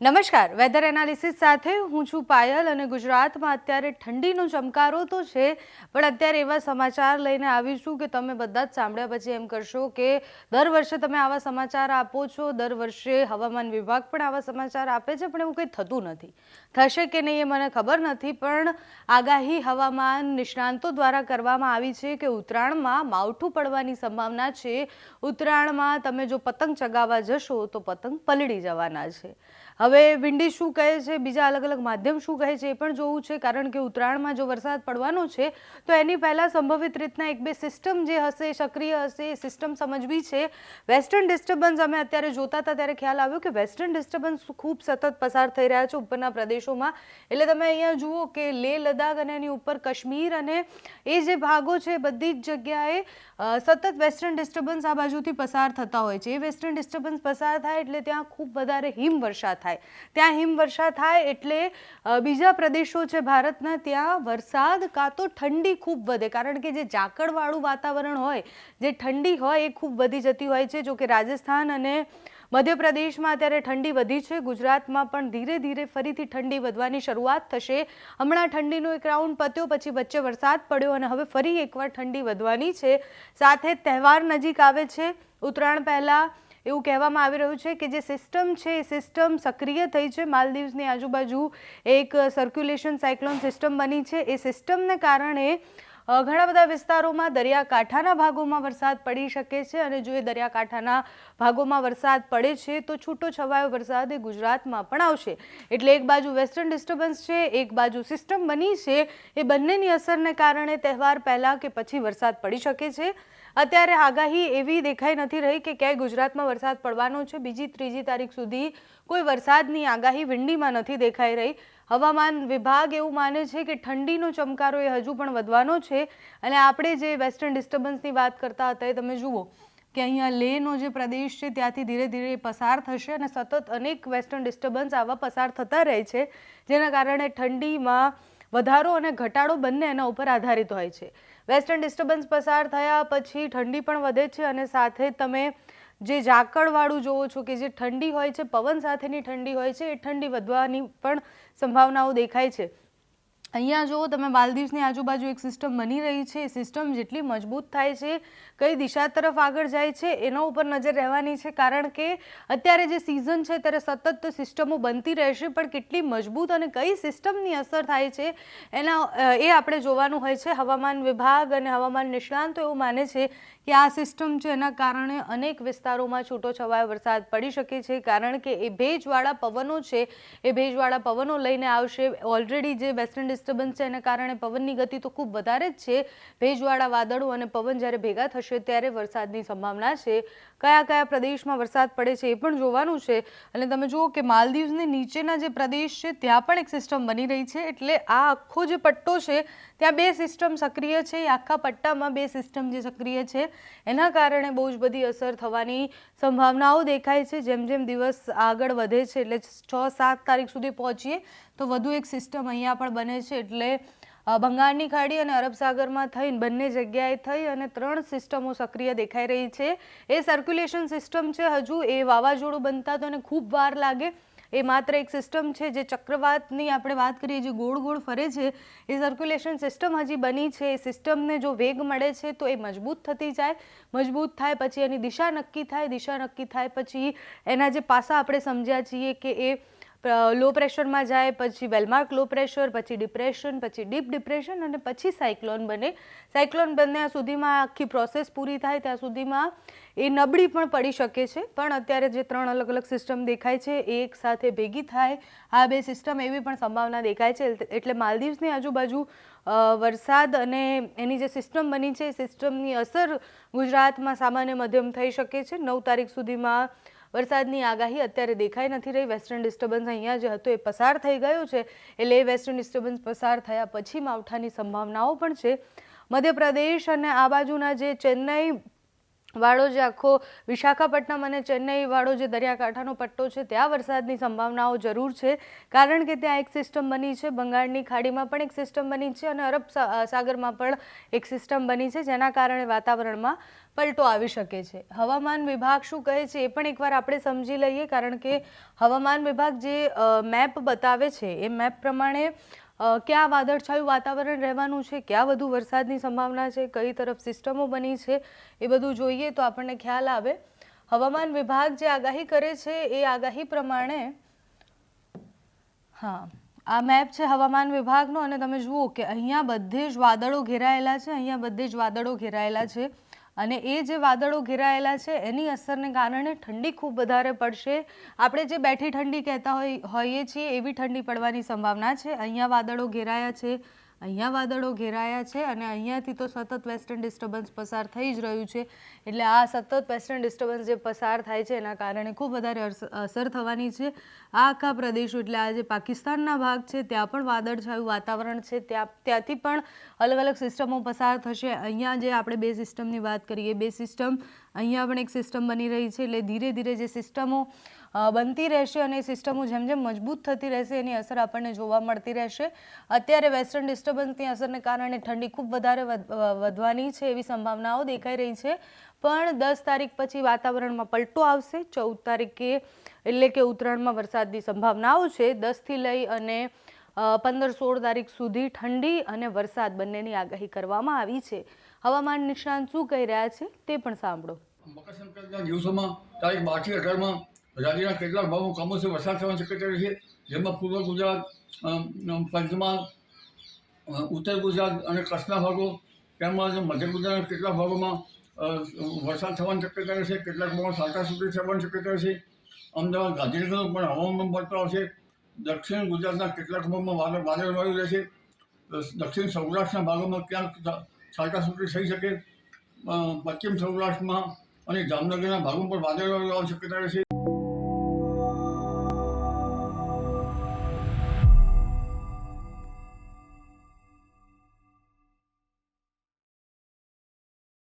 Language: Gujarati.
નમસ્કાર. વેધર એનાલિસિસ સાથે હું છું પાયલ અને ગુજરાતમાં અત્યારે ઠંડીનો ચમકારો તો છે, પણ અત્યારે એવા સમાચાર લઈને આવી છું કે તમે બધા જ સાંભળ્યા પછી એમ કરશો કે દર વર્ષે તમે આવા સમાચાર આપો છો. દર વર્ષે હવામાન વિભાગ પણ આવા સમાચાર આપે છે, પણ એવું કંઈ થતું નથી. થશે કે નહીં એ મને ખબર નથી, પણ આગાહી હવામાન નિષ્ણાંતો દ્વારા કરવામાં આવી છે કે ઉત્તરાયણમાં માવઠું પડવાની સંભાવના છે. ઉત્તરાયણમાં તમે જો પતંગ ચગાવવા જશો તો પતંગ પલળી જવાના છે. હવે વિંડી શું કહે છે, બીજા અલગ અલગ માધ્યમ શું કહે છે એ પણ જોવું છે, કારણ કે ઉત્તરાયણમાં જો વરસાદ પડવાનો છે, તો એની પહેલાં સંભવિત રીતના એક બે સિસ્ટમ જે હશે, સક્રિય હશે, એ સિસ્ટમ સમજવી છે. વેસ્ટર્ન ડિસ્ટર્બન્સ અમે અત્યારે જોતા હતા, ત્યારે ખ્યાલ આવ્યો કે વેસ્ટર્ન ડિસ્ટર્બન્સ ખૂબ સતત પસાર થઈ રહ્યા છે ઉપરના પ્રદેશોમાં. એટલે તમે અહીંયા જુઓ કે લેહ લદ્દાખ અને એની ઉપર કાશ્મીર અને એ જે ભાગો છે, બધી જ જગ્યાએ સતત વેસ્ટર્ન ડિસ્ટર્બન્સ આ બાજુથી પસાર થતા હોય છે. એ વેસ્ટર્ન ડિસ્ટર્બન્સ પસાર થાય એટલે ત્યાં ખૂબ વધારે હિમવર્ષા થાય. ત્યાં હિમવર્ષા થાય એટલે બીજા પ્રદેશો છે ભારતના ત્યાં વરસાદ કાં તો ઠંડી ખૂબ વધે. કારણ કે જે ઝાકળવાળું વાતાવરણ હોય, જે ઠંડી હોય એ ખૂબ વધી જતી હોય છે. જોકે રાજસ્થાન અને મધ્યપ્રદેશમાં અત્યારે ઠંડી વધી છે. ગુજરાતમાં પણ ધીરે ધીરે ફરીથી ઠંડી વધવાની શરૂઆત થશે. હમણાં ઠંડીનો એક રાઉન્ડ પત્યો, પછી વચ્ચે વરસાદ પડ્યો અને હવે ફરી એકવાર ઠંડી વધવાની છે. સાથે તહેવાર નજીક આવે છે. ઉત્તરાયણ પહેલાં એવું કહેવામાં આવી રહ્યું છે કે જે સિસ્ટમ છે, એ સિસ્ટમ સક્રિય થઈ છે. માલદીવ્સની આજુબાજુ એક સર્ક્યુલેશન સાયક્લોન સિસ્ટમ બની છે. એ સિસ્ટમને કારણે ઘણા બધા વિસ્તારોમાં દરિયાકાંઠાના ભાગોમાં વરસાદ પડી શકે છે અને જો એ દરિયાકાંઠાના ભાગોમાં વરસાદ પડે છે, તો છૂટો છવાયો વરસાદ એ ગુજરાતમાં પણ આવશે. એટલે એક બાજુ વેસ્ટર્ન ડિસ્ટર્બન્સ છે, એક બાજુ સિસ્ટમ બની છે. એ બંનેની અસરને કારણે તહેવાર પહેલાં કે પછી વરસાદ પડી શકે છે. અત્યારે આગાહી એવી દેખાઈ નથી રહી કે ક્યાંય ગુજરાતમાં વરસાદ પડવાનો છે. બીજી, ત્રીજી તારીખ સુધી કોઈ વરસાદની આગાહી વિંડીમાં નથી દેખાઈ રહી. હવામાન વિભાગ એવું માને છે કે ઠંડીનો ચમકારો એ હજુ પણ વધવાનો છે. અને આપણે જે વેસ્ટર્ન ડિસ્ટર્બન્સની વાત કરતા હતા એ તમે જુઓ કે અહીંયા લેહનો જે પ્રદેશ છે ત્યાંથી ધીરે ધીરે પસાર થશે અને સતત અનેક વેસ્ટર્ન ડિસ્ટર્બન્સ આવા પસાર થતા રહે છે, જેના કારણે ઠંડીમાં વધારો અને ઘટાડો બંને એના ઉપર આધારિત હોય છે. વેસ્ટર્ન ડિસ્ટર્બન્સ પસાર થયા પછી ઠંડી પણ વધે છે અને સાથે તમે જે ઝાકળવાળું જોવો છો કે જે ઠંડી હોય છે, પવન સાથેની ઠંડી હોય છે, એ ઠંડી વધવાની પણ સંભાવનાઓ દેખાય છે. અહીંયા જુઓ, તમે માલદીવ્સની આજુબાજુ એક સિસ્ટમ બની રહી છે. એ સિસ્ટમ જેટલી મજબૂત થાય છે, કઈ દિશા તરફ આગળ જાય છે, એના ઉપર નજર રહેવાની છે. કારણ કે અત્યારે જે સિઝન છે ત્યારે સતત સિસ્ટમો બનતી રહેશે, પણ કેટલી મજબૂત અને કઈ સિસ્ટમની અસર થાય છે, એના એ આપણે જોવાનું હોય છે. હવામાન વિભાગ અને હવામાન નિષ્ણાંતો એવું માને છે કે આ સિસ્ટમ છે એના કારણે અનેક વિસ્તારોમાં છૂટો છવાયો વરસાદ પડી શકે છે, કારણ કે એ ભેજવાળા પવનો છે, એ ભેજવાળા પવનો લઈને આવશે. ઓલરેડી જે વેસ્ટર્ન ડિસ્ટર્બન્સ છે, એના કારણે પવનની ગતિ તો ખૂબ વધારે જ છે. ભેજવાળા વાદળો અને પવન જ્યારે ભેગા થશે ત્યારે વરસાદની સંભાવના છે. કયા કયા પ્રદેશમાં વરસાદ પડે છે એ પણ જોવાનું છે. અને તમે જુઓ કે માલદીવ્સની નીચેના જે પ્રદેશ છે, ત્યાં પણ એક સિસ્ટમ બની રહી છે. એટલે આ આખો જે પટ્ટો છે, ત્યાં બે સિસ્ટમ સક્રિય છે. એ આખા પટ્ટામાં બે સિસ્ટમ જે સક્રિય છે. એના કારણે બહુ જ બધી અસર થવાની સંભાવનાઓ દેખાય છે. જેમ જેમ દિવસ આગળ વધે છે, એટલે છ સાત તારીખ સુધી પહોંચીએ, તો વધુ એક સિસ્ટમ અહીંયા પણ બને છે. એટલે બંગાળની ખાડી અને અરબ સાગરમાં થઈને બંને જગ્યાએ થઈ અને ત્રણ સિસ્ટમો સક્રિય દેખાઈ રહી છે. એ સર્ક્યુલેશન સિસ્ટમ છે હજુ. એ વાવાઝોડું બનતા તો એને ખૂબ વાર લાગે. એ માત્ર એક સિસ્ટમ છે, જે ચક્રવાતની આપણે વાત કરીએ, જે ગોળ ગોળ ફરે છે, એ સર્ક્યુલેશન સિસ્ટમ હજી બની છે. એ સિસ્ટમને જો વેગ મળે છે, તો એ મજબૂત થતી જાય. મજબૂત થાય પછી એની દિશા નક્કી થાય, દિશા નક્કી થાય પછી એના જે પાસા આપણે સમજ્યા છીએ કે એ લો પ્રેશરમાં જાય, પછી વેલમાર્ક લો પ્રેશર પછી ડિપ્રેશન પછી ડીપ ડિપ્રેશન અને પછી સાયક્લોન બને. સાયક્લોન બન્યા સુધીમાં આખી પ્રોસેસ પૂરી થાય, ત્યાં સુધીમાં એ નબળી પણ પડી શકે છે. પણ અત્યારે જે ત્રણ અલગ અલગ સિસ્ટમ દેખાય છે, એ એક સાથે ભેગી થાય. આ બે સિસ્ટમ એવી પણ સંભાવના દેખાય છે એટલે માલદીવ્સની આજુબાજુ વરસાદ અને એની જે સિસ્ટમ બની છે, એ સિસ્ટમની અસર ગુજરાતમાં સામાન્ય મધ્યમ થઈ શકે છે. નવ તારીખ સુધીમાં વરસાદની આગાહી અત્યારે દેખાઈ નથી રહી. વેસ્ટર્ન ડિસ્ટર્બન્સ અહીંયા જે હતો, એ પસાર થઈ ગયો છે. એટલે એ વેસ્ટર્ન ડિસ્ટર્બન્સ પસાર થયા પછી માવઠાની સંભાવનાઓ પણ છે. મધ્યપ્રદેશ અને આ બાજુના જે ચેન્નઈ વાળો જે આખો વિશાખાપટ્ટનમ અને ચેન્નઈ વાળો જે દરિયાકાંઠાનો પટ્ટો છે, ત્યાં વરસાદની સંભાવનાઓ જરૂર છે, કારણ કે ત્યાં એક સિસ્ટમ બની છે, બંગાળની ખાડીમાં પણ એક સિસ્ટમ બની છે અને અરબ સાગરમાં પણ એક સિસ્ટમ બની છે, જેના કારણે વાતાવરણમાં પલટો આવી શકે છે. હવામાન વિભાગ શું કહે છે એ પણ એકવાર આપણે સમજી લઈએ, કારણ કે હવામાન વિભાગ જે મેપ બતાવે છે, એ મેપ પ્રમાણે ક્યાં વાદળછાયું વાતાવરણ રહેવાનું છે? ક્યાં વધુ વરસાદની સંભાવના છે? કઈ તરફ સિસ્ટમો બની છે? એ બધું જોઈએ તો આપણને ખ્યાલ આવે. હવામાન વિભાગ જે આગાહી કરે છે, એ આગાહી પ્રમાણે હા, આ મેપ છે હવામાન વિભાગનો અને તમે જુઓ કે અહીંયા બધે જ વાદળો ઘેરાયેલા છે, અહીંયા બધે જ વાદળો ઘેરાયેલા છે. અને એ જે વાદળો ઘેરાયેલા છે, એની અસરને કારણે ઠંડી ખૂબ વધારે પડશે. આપણે જે બેઠી ઠંડી કહેતા હોઈએ છીએ, એવી ઠંડી પડવાની સંભાવના છે. અહીંયા વાદળો ઘેરાયા છે અહીંયા વાદળો ઘેરાયા છે અને અહીંયાથી તો સતત વેસ્ટર્ન ડિસ્ટર્બન્સ પસાર થઈ જ રહ્યું છે. એટલે આ સતત વેસ્ટર્ન ડિસ્ટર્બન્સ જે પસાર થાય છે, એના કારણે ખૂબ વધારે અસર થવાની છે. આ આખા પ્રદેશો, એટલે આ જે પાકિસ્તાનના ભાગ છે, ત્યાં પણ વાદળછાયું વાતાવરણ છે. ત્યાં, ત્યાંથી પણ અલગ અલગ સિસ્ટમો પસાર થશે. અહીંયા જે આપણે બે સિસ્ટમની વાત કરીએ, બે સિસ્ટમ અહીંયા પણ એક સિસ્ટમ બની રહી છે એટલે ધીરે ધીરે જે સિસ્ટમો બનતી રહેશે અને સિસ્ટમો જેમ જેમ મજબૂત થતી રહેશે એની અસર આપણને જોવા મળતી રહેશે. અત્યારે વેસ્ટર્ન ડિસ્ટર્બન્સની અસરને કારણે ઠંડી ખૂબ વધારે વધ- વધવાની છે એવી સંભાવનાઓ દેખાઈ રહી છે. પણ દસ તારીખ પછી વાતાવરણમાં પલટો આવશે. ચૌદ તારીખે એટલે કે ઉત્તરાયણમાં વરસાદની સંભાવનાઓ છે. દસથી લઈ અને પંદર સોળ તારીખ સુધી ઠંડી અને વરસાદ બંનેની આગાહી કરવામાં આવી છે. હવામાન નિષ્ણાંત શું કહી રહ્યા છે તે પણ સાંભળો. મકર સંક્રાંતિના દિવસોમાં તારીખ બારથી અઢારમાં રાજ્યના કેટલાક ભાગો કમોસમી વરસાદ થવાની શક્યતા છે. જેમાં પૂર્વ ગુજરાત પંચમહાલ ઉત્તર ગુજરાત અને કચ્છના ભાગો તેમજ મધ્ય ગુજરાતના કેટલાક ભાગોમાં વરસાદ થવાની શક્યતા છે. કેટલાક ભાગમાં સાંટા સુધી થવાની શક્યતા છે. અમદાવાદ ગાંધીનગર પણ હવામાન બદલાવ છે દક્ષિણ ગુજરાતના કેટલાક ભાગમાં વાદળવાયુ રહેશે. દક્ષિણ સૌરાષ્ટ્રના ભાગોમાં ક્યાંક છાંટા સુધી થઈ શકે પશ્ચિમ સૌરાષ્ટ્રમાં અને જામનગરના ભાગો પર વાદળો શક્યતા રહેશે.